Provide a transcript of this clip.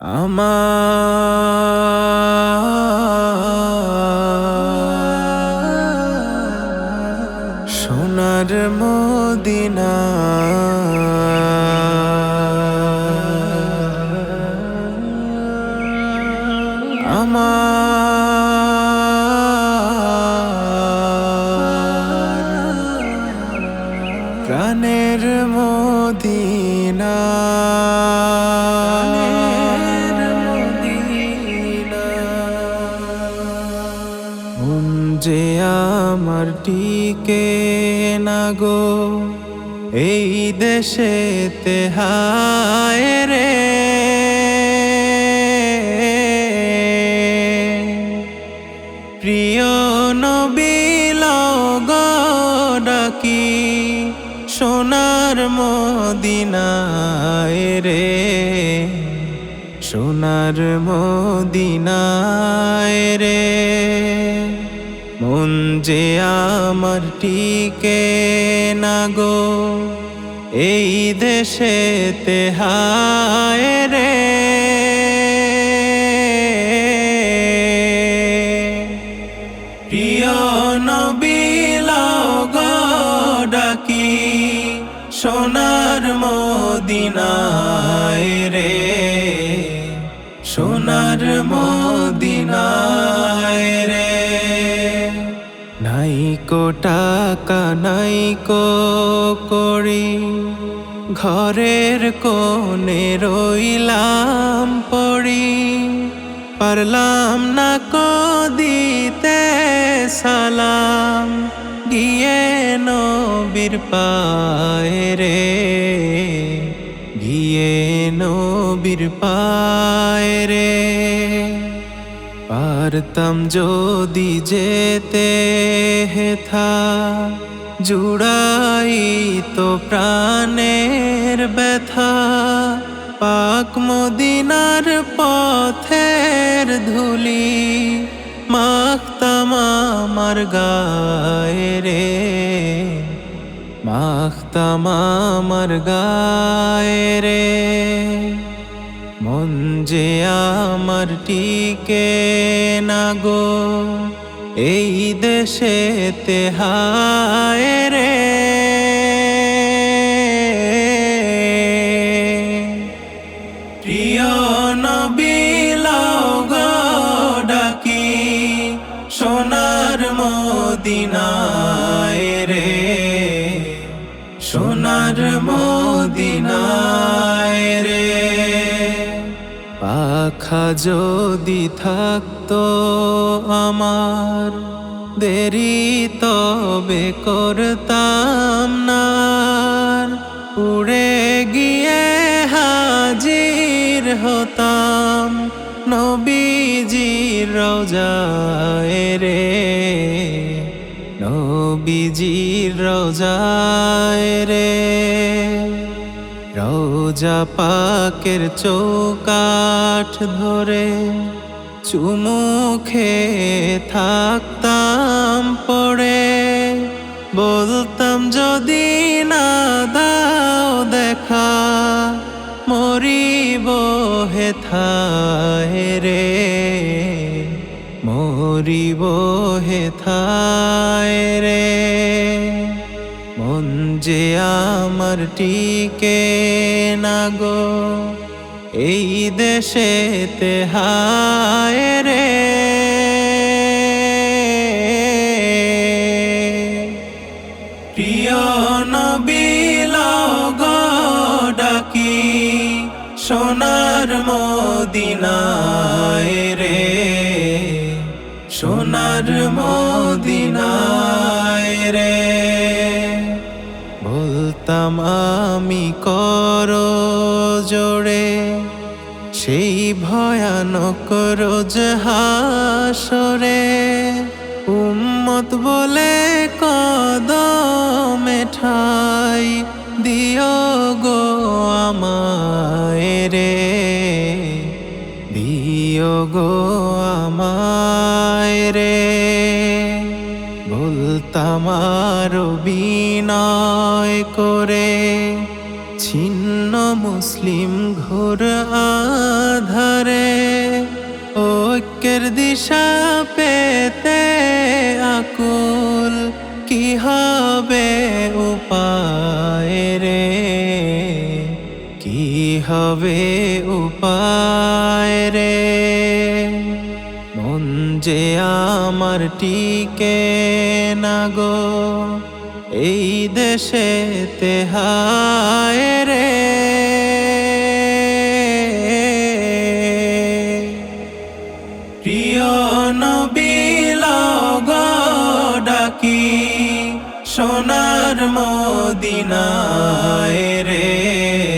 আমার প্রাণের মদিনা। যে আমার টিকে না গো এই দেশে তেহায় রে। প্রিয় নবিল ডাকি। সোনার মদিনায় রে। সোনার মদিনায় রে। মন যে আমার টিকে না গো, এই দেশে তেহায় রে। সোনার মদিনায় রে, সোনার মদিনায় রে। নাই কো টাকা, নাই কো করি ঘরের কোণে রইলাম পড়ি। পারলাম না কো দিতে সালাম। গিয়ে নবীর পায় রে, গিয়ে নবীর পায় রে। পারতাম যদি যেতে হেথা জুড়াই তো প্রাণের ব্যথা। পাক মদিনার পথের ধুলি আমার গায়ে রে। মাখতাম আমার গায়ে রে। মন যে আমার টিকে না গো, এই দেশে তেহায় রে। মদিনায় রে, সোনার মদিনায় রে। পাখা যদি থাকতো আমার, দেরি তবে করতাম না। উড়ে গিয়ে হাজির হতাম নবীজির রোজায় রে। নবীজির রোজায় রে। রোজা পাকের চৌকাঠ ধরে চুমুখে থাকতাম পড়ে। বলতাম, যদি না দাও দেখা, মরিব হেথায় রে। মরিব হেথায় রে। মন যে আমার টিকে না গো, এই দেশে রে। প্রিয় নবিল ডাকি সোনার মদিনায় রে। সোনার মদিনায় রে। বলতাম আমি কর জোড়ে সেই ভয়ানক রোজ হাসরে। উম্মত বলে কদমে ঠাই দিও গো আমায় রে। দিও গো আমায় রে। ভুলতাম আর বিনয় করে, ছিন্ন মুসলিম ঘোর আধারে, ঐক্যের দিশা পেতে আকুল কি হবে উপায়? রে। মন যে আমার টিকে না গো, এই দেশে তেহায় রে। ডাকি সোনার মদিনায় রে।